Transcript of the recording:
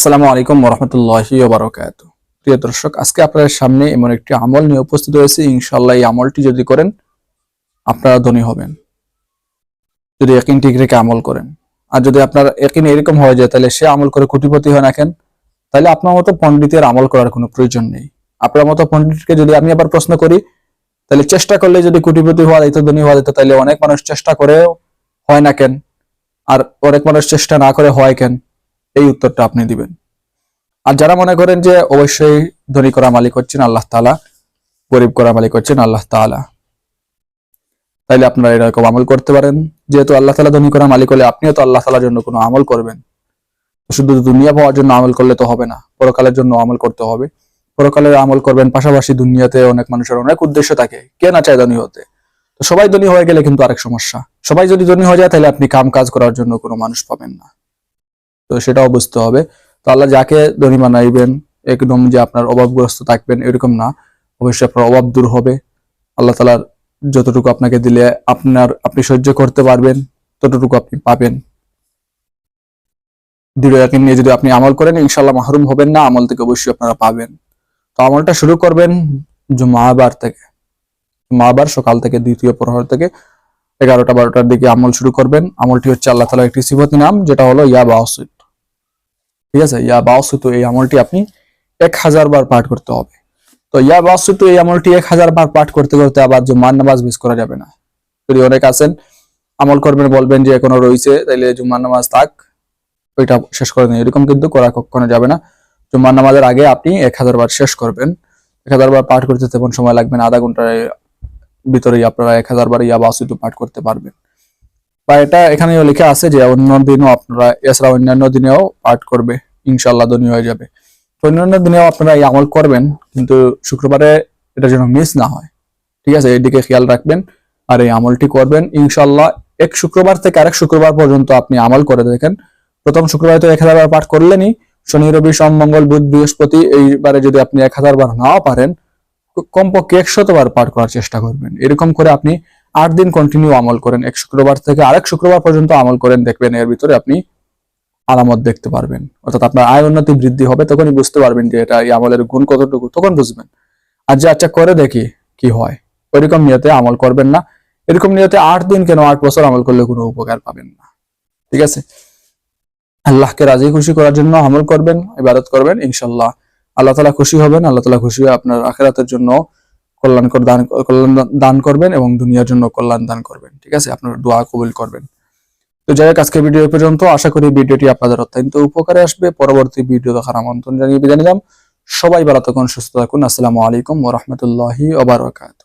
আসসালামু আলাইকুম রহমতুল্লাহি বারকাত প্রিয় দর্শক, আজকে আপনাদের সামনে এমন একটি আমল নিয়ে উপস্থিত হয়েছে। ইনশাল্লাহ এই আমলটি যদি করেন, আপনারা ধনী হবেন। যদি একিন ঠিক রেখে আমল করেন। আর যদি আপনার একিন এরকম হয়ে যায়, তাহলে সে আমল করে কোটিপতি হয় কেন? তাহলে আপনার মতো পণ্ডিতের আমল করার কোনো প্রয়োজন নেই। আপনার মতো পণ্ডিতকে যদি আমি আবার প্রশ্ন করি, তাহলে চেষ্টা করলে যদি কোটিপতি হওয়া যেত ধনী হওয়া যেত, তাহলে অনেক মানুষ চেষ্টা করেও হয় না কেন? আর অনেক মানুষ চেষ্টা না করে হয় কেন? এই উত্তরটা আপনি দিবেন। আর যারা মনে করেন যে অবশ্যই ধনী করা মালিক হচ্ছেন, আল্লাহ তাআলা, গরিব করা মালিক হচ্ছেন, আল্লাহ তাআলা। তাইলে আপনারা এরকম আমল করতে পারেন। যেহেতু আল্লাহ তাআলা ধনী করা মালিক হলে আপনিও তো আল্লাহ তাআলার জন্য কোনো আমল করবেন। শুধু দুনিয়া পাওয়ার জন্য আমল করলে তো হবে না, পরকালের জন্য আমল করতে হবে। পরকালের আমল করবেন, পাশাপাশি দুনিয়াতে অনেক মানুষের অনেক উদ্দেশ্য থাকে, কে না চায় ধনী হতে। তো সবাই ধনী হয়ে গেলে কিন্তু আরেক সমস্যা। সবাই যদি ধনী হয়ে যায় তাহলে আপনি কাম কাজ করার জন্য কোনো মানুষ পাবেন না। তো সেটাও বুঝতে হবে। তো আল্লাহ যাকে ধনী বানাইবেন একদম যে আপনার অভাবগ্রস্ত থাকবেন, এরকম না। অবশ্যই আপনার অভাব দূর হবে। আল্লাহ তালার যতটুকু আপনাকে দিলে আপনার, আপনি সহ্য করতে পারবেন, ততটুকু আপনি পাবেন। দৃঢ় ইয়াকিন নিয়ে যদি আপনি আমল করেন ইনশাল্লাহ মাহরুম হবেন না, আমল থেকে অবশ্যই আপনারা পাবেন। তো আমলটা শুরু করবেন জুমাবার থেকে। জুমাবার সকাল থেকে, দ্বিতীয় প্রহর থেকে এগারোটা, বারোটার দিকে আমল শুরু করবেন। আমলটি হচ্ছে আল্লাহ তালার একটি সিফতি নাম, যেটা হলো ইয়া বাউসিত ঠিক আছে? ইয়া বাউসিত এই আমলটি আপনি এক হাজার বার পাঠ করতে হবে। তো ইয়া বাউসিত এই আমলটি এক হাজার বার পাঠ করতে করতে আবার জুম্মার নামাজ মিস করা যাবে না। যদি অনেক আছেন, আমল করবেন, বলবেন যে এখনও রয়েছে, তাইলে জুম্মার নামাজ থাক, ওইটা শেষ করে দিন। এরকম কিন্তু করা কখনো যাবে না। জুম্মার নামাজের আগে আপনি এক হাজার বার শেষ করবেন। এক হাজার বার পাঠ করতে তেমন সময় লাগবে না, আধা ঘণ্টার ভিতরেই আপনারা এক হাজার বার ইয়া বাসিত পাঠ করতে পারবেন। বা এটা এখানেও লেখা আছে যে অন্য দিনও আপনারা, এছাড়া অন্যান্য দিনেও পাঠ করবে ইনশাল্লাহ ধনী হয়ে যাবে। তো অন্যান্য দিনেও আপনারা এই আমল করবেন, কিন্তু শুক্রবারে এটা যেন মিস না হয়। ঠিক আছে, এদিকে খেয়াল রাখবেন আর এই আমলটি করবেন। ইনশাল্লাহ এক শুক্রবার থেকে আরেক শুক্রবার পর্যন্ত আপনি আমল করে দেখেন। প্রথম শুক্রবারে তো এক হাজার বার পাঠ করলেনই। শনি, রবি, সোম, মঙ্গল, বুধ, বৃহস্পতি এইবারে যদি আপনি এক হাজার বার নাও পারেন, কমপক্ষে একশত বার পাঠ করার চেষ্টা করবেন। এরকম করে আপনি আট দিন কন্টিনিউ আমল করেন। এক শুক্রবার থেকে আরেক শুক্রবার পর্যন্ত আমল করেন, দেখবেন এর ভিতরে আপনি আলামত দেখতে পারবেন। অর্থাৎ আপনার আয় উন্নতি বৃদ্ধি হবে, তখনই বুঝতে পারবেন যে এটা এই আমলের গুণ কতটুকু, তখন বুঝবেন। আর যে আচ্ছা করে দেখি কি হয়। ওইরকম নিয়তে আমল করবেন না। এরকম নিয়তে আট দিন কেন আট বছর আমল করলে কোনো উপকার পাবেন না। ঠিক আছে? আল্লাহকে রাজি খুশি করার জন্য আমল করবেন, ইবাদত করবেন ইনশাল্লাহ আল্লাহ তালা খুশি হবেন, আল্লাহ তালা খুশি হয়ে আপনার আখেরাতের জন্য কল্যাণকর দান কল্যাণ দান করবেন এবং দুনিয়ার জন্য কল্যাণ দান করবেন, ঠিক আছে? আপনার দোয়া কবুল করবেন। তো যাই হোক আজকে ভিডিও পর্যন্ত। আশা করি ভিডিওটি আপনাদের অত্যন্ত উপকারে আসবে। পরবর্তী ভিডিও দেখার আমন্ত্রণ জানিয়ে জানিলাম সবাই ভালো থাকুন, সুস্থ থাকুন। আসসালামু আলাইকুম ওরহমতুল্লাহি ওবরাকাত